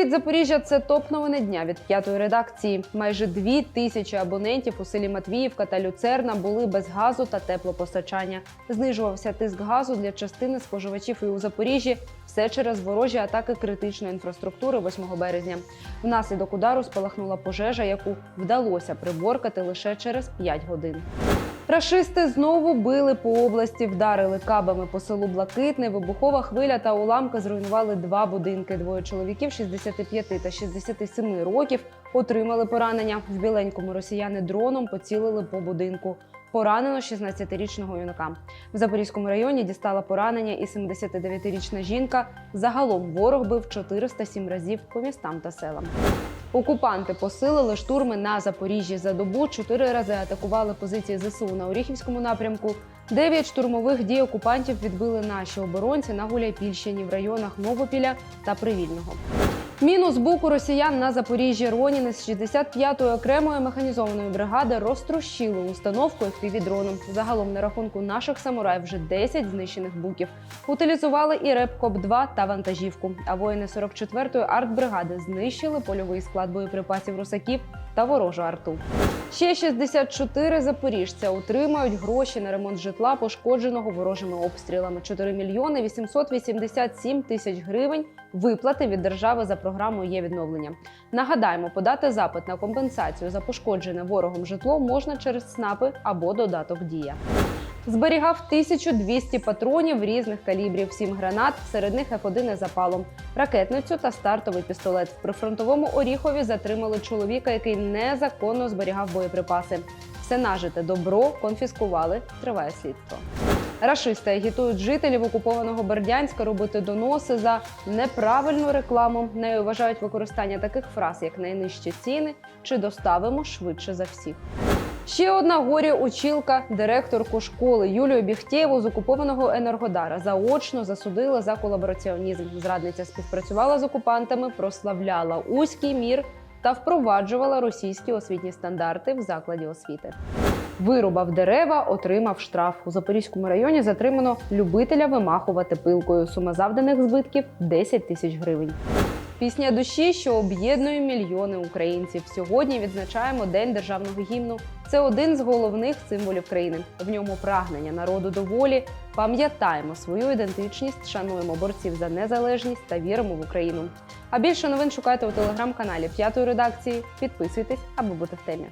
Привіт, Запоріжжя! Це топ новини дня від п'ятої редакції. Майже дві тисячі абонентів у селі Матвіївка та Люцерна були без газу та теплопостачання. Знижувався тиск газу для частини споживачів і у Запоріжжі. Все через ворожі атаки критичної інфраструктури 8 березня. Внаслідок удару спалахнула пожежа, яку вдалося приборкати лише через 5 годин. Рашисти знову били по області, вдарили кабами по селу Блакитне. Вибухова хвиля та уламки зруйнували два будинки. Двоє чоловіків 65 та 67 років отримали поранення. В біленькому росіяни дроном поцілили по будинку. Поранено 16-річного юнака. В Запорізькому районі дістала поранення і 79-річна жінка. Загалом ворог бив 407 разів по містам та селам. Окупанти посилили штурми на Запоріжжі за добу. Чотири рази атакували позиції ЗСУ на Оріхівському напрямку. Дев'ять штурмових дій окупантів відбили наші оборонці на Гуляйпільщині в районах Новопіля та Привільного. Мінус боку росіян на Запоріжжі Роніни з 65-ї окремої механізованої бригади розтрощили установку FPV-дроном. Загалом на рахунку наших самураїв вже 10 знищених буків. Утилізували і Репкоп-2 та вантажівку. А воїни 44-ї артбригади знищили польовий склад боєприпасів русаків та ворожу арту. Ще 64 запоріжця отримають гроші на ремонт житла, пошкодженого ворожими обстрілами. 4 мільйони 887 тисяч гривень виплати від держави за програмою є відновлення. Нагадаємо, подати запит на компенсацію за пошкоджене ворогом житло можна через СНАПи або додаток Дія. Зберігав 1200 патронів різних калібрів, 7 гранат, серед них F1 із запалом, ракетницю та стартовий пістолет. В прифронтовому Оріхові затримали чоловіка, який незаконно зберігав боєприпаси. Все нажите добро конфіскували. Триває слідство. Рашисти агітують жителів окупованого Бердянська робити доноси за неправильну рекламу. Нею вважають використання таких фраз, як найнижчі ціни чи доставимо швидше за всіх. Ще одна горі училка, директорку школи Юлію Біхтєву з окупованого Енергодара заочно засудили за колабораціонізм. Зрадниця співпрацювала з окупантами, прославляла узький мір та впроваджувала російські освітні стандарти в закладі освіти. Вирубав дерева, отримав штраф. У Запорізькому районі затримано любителя вимахувати пилкою. Сума завданих збитків 10 тисяч гривень. Пісня душі, що об'єднує мільйони українців. Сьогодні відзначаємо День державного гімну. Це один з головних символів країни. В ньому прагнення народу до волі. Пам'ятаємо свою ідентичність, шануємо борців за незалежність та віримо в Україну. А більше новин шукайте у телеграм-каналі п'ятої редакції. Підписуйтесь, аби бути в темі.